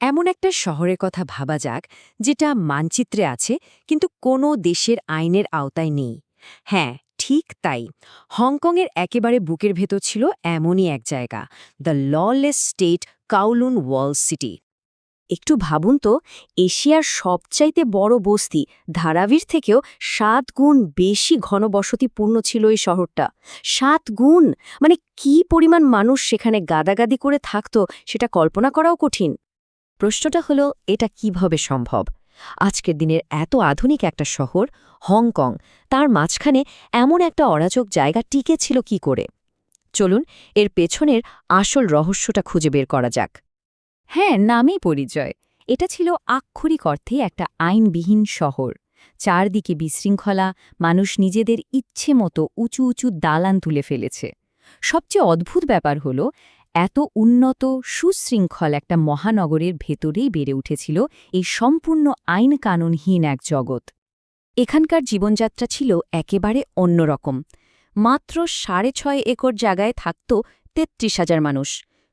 এমন একটা শহরের কথা ভাবা যাক, যেটা মানচিত্রে আছে, কিন্তু কোনো দেশের আইনের আওতায় নেই। হ্যাঁ ঠিক তাই। হংকংয়ের একেবারে বুকের ভেতর ছিল এমনই এক জায়গা, the lawless state Kowloon wall city. একটু ভাবুন তো, এশিয়ার সবচাইতে বড় বস্তি ধারাভির থেকেও সাত গুণ বেশি ঘনবসতিপূর্ণ ছিল এই শহরটা। সাত গুণ? মানে কি পরিমাণ মানুষ সেখানে গাদাগাদি করে থাকত, সেটা কল্পনা করাও কঠিন। প্রশ্নটা হলো, এটা কীভাবে সম্ভব? আজকের দিনের এত আধুনিক একটা শহর, হংকং, তার মাঝখানে এমন একটা অরাজক জায়গা টিকে ছিল কি করে? চলুন, এর পেছনের আসল রহস্যটা খুঁজে বের করা যাক। হ্যাঁ নামেই পরিচয়। এটা ছিল আক্ষরিক অর্থে একটা আইনবিহীন শহর। চারদিকে বিশৃঙ্খলা, মানুষ নিজেদের ইচ্ছে মতো উঁচু উঁচু দালান তুলে ফেলেছে। সবচেয়ে অদ্ভুত ব্যাপার হল এত উন্নত, সুশৃঙ্খল একটা মহানগরের ভেতরেই বেড়ে উঠেছিল এই সম্পূর্ণ আইন কানুনহীন এক জগৎ। এখানকার জীবনযাত্রা ছিল একেবারে অন্যরকম। মাত্র সাড়ে ছয় একর জায়গায় থাকত তেত্রিশ হাজার মানুষ।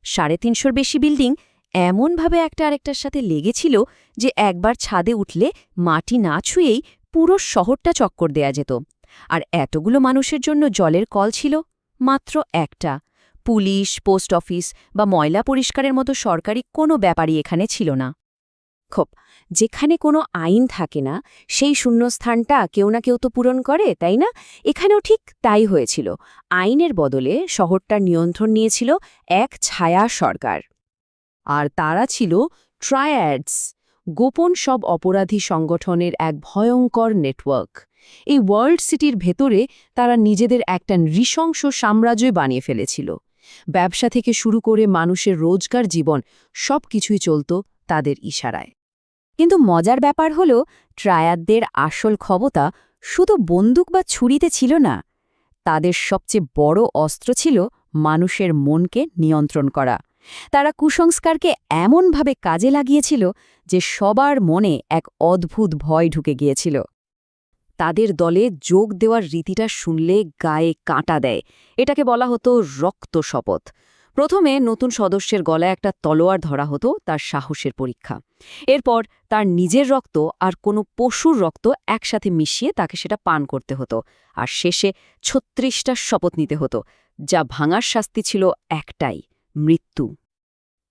সাড়ে তিনশোর বেশি বিল্ডিং এমনভাবে একটা আরেকটার সাথে লেগেছিল যে একবার ছাদে উঠলে মাটি না ছুঁয়েই পুরো শহরটা চক্কর দেয়া যেত। আর এতগুলো মানুষের জন্য জলের কল ছিল মাত্র একটা। পুলিশ, পোস্ট অফিস বা ময়লা পরিষ্কারের মতো সরকারি কোনো ব্যাপারই এখানে ছিল না। খোপ, যেখানে কোনো আইন থাকে না, সেই শূন্যস্থানটা কেউ না কেউ তো পূরণ করে, তাই না? এখানেও ঠিক তাই হয়েছিল। আইনের বদলে শহরটার নিয়ন্ত্রণ নিয়েছিল এক ছায়া সরকার। আর তারা ছিল ট্রায়াডস, গোপন সব অপরাধী সংগঠনের এক ভয়ঙ্কর নেটওয়ার্ক। এই ওয়ার্ল্ড সিটির ভেতরে তারা নিজেদের একটা নৃশংস সাম্রাজ্যই বানিয়ে ফেলেছিল। ব্যবসা থেকে শুরু করে মানুষের রোজগার জীবন সব কিছুই চলত তাদের ইশারায়। কিন্তু মজার ব্যাপার হল, ট্রায়াদদের আসল ক্ষমতা শুধু বন্দুক বা ছুরিতে ছিল না, তাদের সবচেয়ে বড় অস্ত্র ছিল মানুষের মনকে নিয়ন্ত্রণ করা। তারা কুসংস্কারকে এমনভাবে কাজে লাগিয়েছিল যে সবার মনে এক অদ্ভুত ভয় ঢুকে গিয়েছিল। তাদের দলে যোগ দেওয়ার রীতিটা শুনলে গায়ে কাঁটা দেয়। এটাকে বলা হতো রক্ত শপথ। প্রথমে নতুন সদস্যের গলায় একটা তলোয়ার ধরা হতো তার সাহসের পরীক্ষা। এরপর তার নিজের রক্ত আর কোনো পশুর রক্ত একসাথে মিশিয়ে তাকে সেটা পান করতে হতো। আর শেষে ছত্রিশটা শপথ নিতে হতো, যা ভাঙার শাস্তি ছিল একটাই, মৃত্যু।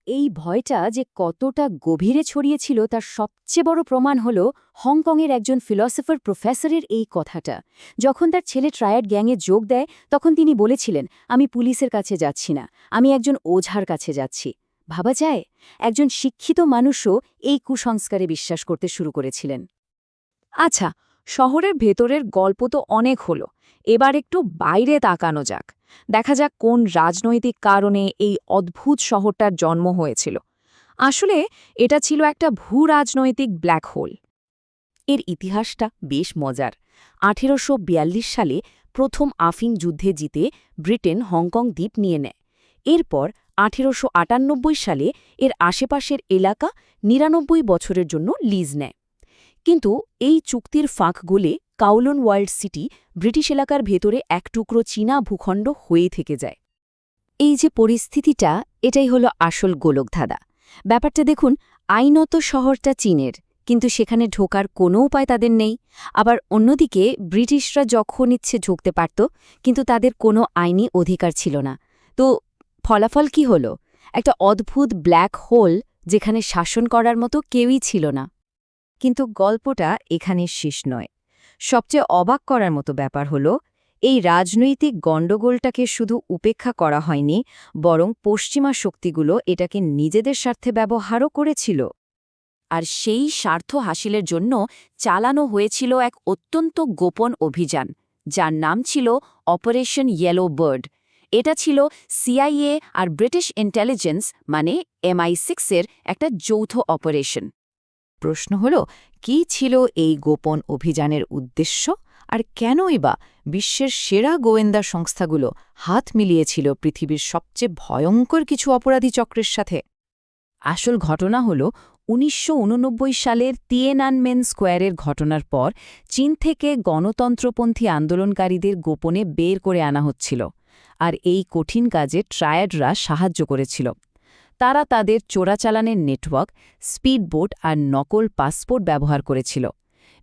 এই ভয়টা যে কতটা গভীরে ছড়িয়েছিল তার সবচেয়ে বড় প্রমাণ হল হংকংয়ের একজন ফিলসফার প্রফেসরের এই কথাটা। যখন তার ছেলে ট্রায়াড গ্যাংয়ে যোগ দেয়, তখন তিনি বলেছিলেন, আমি পুলিশের কাছে যাচ্ছি না, আমি একজন ওঝার কাছে যাচ্ছি। ভাবা যায়? একজন শিক্ষিত মানুষও এই কুসংস্কারে বিশ্বাস করতে শুরু করেছিলেন। আচ্ছা শহরের ভেতরের গল্প তো অনেক হলো, এবার একটু বাইরে তাকানো যাক। দেখা যাক কোন রাজনৈতিক কারণে এই অদ্ভুত শহরটার জন্ম হয়েছিল। আসলে এটা ছিল একটা ভূ রাজনৈতিক ব্ল্যাক হোল এর ইতিহাসটা বেশ মজার। আঠেরোশো বিয়াল্লিশ সালে প্রথম আফিং যুদ্ধে জিতে ব্রিটেন হংকং দ্বীপ নিয়ে নেয়। এরপর আঠেরোশো আটানব্বই সালে এর আশেপাশের এলাকা নিরানব্বই বছরের জন্য লিজ নেয়। কিন্তু এই চুক্তির ফাঁক গলে কাউলন ওয়ার্ল্ড সিটি ব্রিটিশ এলাকার ভেতরে এক টুকরো চীনা ভূখণ্ড হয়ে থেকে যায়। এই যে পরিস্থিতিটা, এটাই হলো আসল গোলকধাঁধা। ব্যাপারটা দেখুন, আইনত শহরটা চীনের, কিন্তু সেখানে ঢোকার কোনো উপায় তাদের নেই। আবার অন্যদিকে, ব্রিটিশরা যখন ইচ্ছে ঢুকতে পারত, কিন্তু তাদের কোনো আইনি অধিকার ছিল না। তো ফলাফল কি হল? একটা অদ্ভুত ব্ল্যাক হোল যেখানে শাসন করার মতো কেউই ছিল না। কিন্তু গল্পটা এখানে শেষ নয়। সবচেয়ে অবাক করার মতো ব্যাপার হল, এই রাজনৈতিক গণ্ডগোলটাকে শুধু উপেক্ষা করা হয়নি, বরং পশ্চিমা শক্তিগুলো এটাকে নিজেদের স্বার্থে ব্যবহারও করেছিল। আর সেই স্বার্থ হাসিলের জন্য চালানো হয়েছিল এক অত্যন্ত গোপন অভিযান, যার নাম ছিল অপারেশন ইয়েলো বার্ড এটা ছিল সিআইএ আর ব্রিটিশ ইন্টেলিজেন্স মানে এমআই সিক্সের একটা যৌথ অপারেশন। প্রশ্ন হল, কি ছিল এই গোপন অভিযানের উদ্দেশ্য? আর কেনই বা বিশ্বের সেরা গোয়েন্দা সংস্থাগুলো হাত মিলিয়েছিল পৃথিবীর সবচেয়ে ভয়ঙ্কর কিছু অপরাধী চক্রের সাথে? আসল ঘটনা হল, উনিশশো উননব্বই সালের তিয়েনানমেন স্কোয়ারের ঘটনার পর চীন থেকে গণতন্ত্রপন্থী আন্দোলনকারীদের গোপনে বের করে আনা হচ্ছিল। আর এই কঠিন কাজে ট্রায়াডরা সাহায্য করেছিল। তারা তাদের চোরাচালানের নেটওয়ার্ক, স্পিডবোট আর নকল পাসপোর্ট ব্যবহার করেছিল।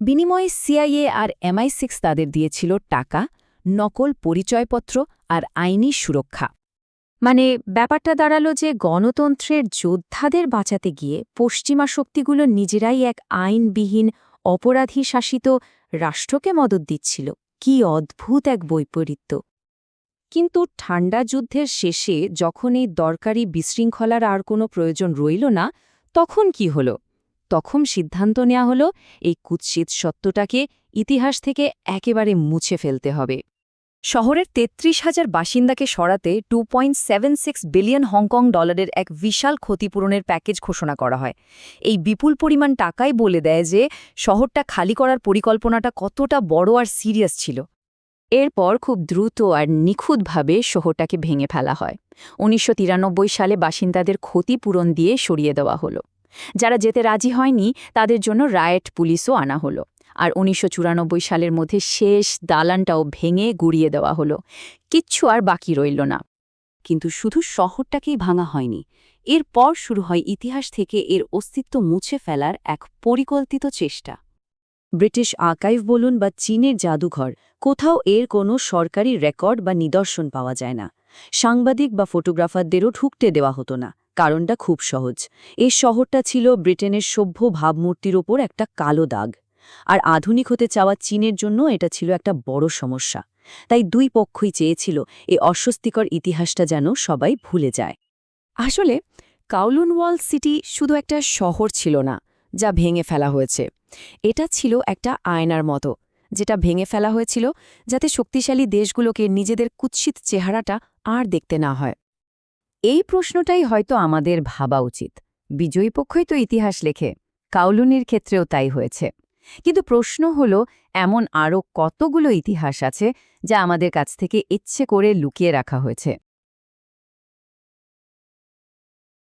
বিনিময়ে সিআইএ আর এমআই সিক্স তাদের দিয়েছিল টাকা, নকল পরিচয়পত্র আর আইনি সুরক্ষা। মানে ব্যাপারটা দাঁড়াল যে গণতন্ত্রের যোদ্ধাদের বাঁচাতে গিয়ে পশ্চিমা শক্তিগুলো নিজেরাই এক আইনবিহীন, অপরাধী শাসিত রাষ্ট্রকে মদত দিচ্ছিল। কি অদ্ভুত এক বৈপরীত্য। কিন্তু ঠান্ডা যুদ্ধের শেষে যখন এই দরকারি বিশৃঙ্খলার আর কোনো প্রয়োজন রইল না, তখন কি হল? তখন সিদ্ধান্ত নেওয়া হলো, এই কুৎসিত সত্যটাকে ইতিহাস থেকে একেবারে মুছে ফেলতে হবে। শহরের তেত্রিশ হাজার বাসিন্দাকে সরাতে টু বিলিয়ন হংকং ডলারের এক বিশাল ক্ষতিপূরণের প্যাকেজ ঘোষণা করা হয়। এই বিপুল পরিমাণ টাকাই বলে দেয় যে, শহরটা খালি করার পরিকল্পনাটা কতটা বড় আর সিরিয়াস ছিল। এরপর খুব দ্রুত আর নিখুঁতভাবে শহরটাকে ভেঙে ফেলা হয়। উনিশশো তিরানব্বই সালে বাসিন্দাদের ক্ষতিপূরণ দিয়ে সরিয়ে দেওয়া হলো। যারা যেতে রাজি হয়নি, তাদের জন্য রায়েট পুলিশও আনা হলো। আর উনিশশো চুরানব্বই সালের মধ্যে শেষ দালানটাও ভেঙে গুড়িয়ে দেওয়া হলো। কিচ্ছু আর বাকি রইল না। কিন্তু শুধু শহরটাকেই ভাঙা হয়নি। এরপর শুরু হয় ইতিহাস থেকে এর অস্তিত্ব মুছে ফেলার এক পরিকল্পিত চেষ্টা। ব্রিটিশ আর্কাইভ বলুন বা চীনের জাদুঘর, কোথাও এর কোনো সরকারি রেকর্ড বা নিদর্শন পাওয়া যায় না। সাংবাদিক বা ফটোগ্রাফারদেরও ঢুকতে দেওয়া হতো না, কারণটা খুব সহজ। এই শহরটা ছিল ব্রিটেনের সভ্য ভাবমূর্তির ওপর একটা কালো দাগ। আর আধুনিক হতে চাওয়া চীনের জন্য এটা ছিল একটা বড় সমস্যা। তাই দুই পক্ষই চেয়েছিল এই অস্বস্তিকর ইতিহাসটা যেন সবাই ভুলে যায়। আসলে কাউলুন ওয়াল সিটি শুধু একটা শহর ছিল না যা ভেঙে ফেলা হয়েছে। এটা ছিল একটা আয়নার মতো, যেটা ভেঙে ফেলা হয়েছিল যাতে শক্তিশালী দেশগুলোকে নিজেদের কুৎসিত চেহারাটা আর দেখতে না হয়। এই প্রশ্নটাই হয়তো আমাদের ভাবা উচিত। বিজয়ী পক্ষই তো ইতিহাস লেখে, কাউলুনির ক্ষেত্রেও তাই হয়েছে। কিন্তু প্রশ্ন হল, এমন আরও কতগুলো ইতিহাস আছে যা আমাদের কাছ থেকে ইচ্ছে করে লুকিয়ে রাখা হয়েছে?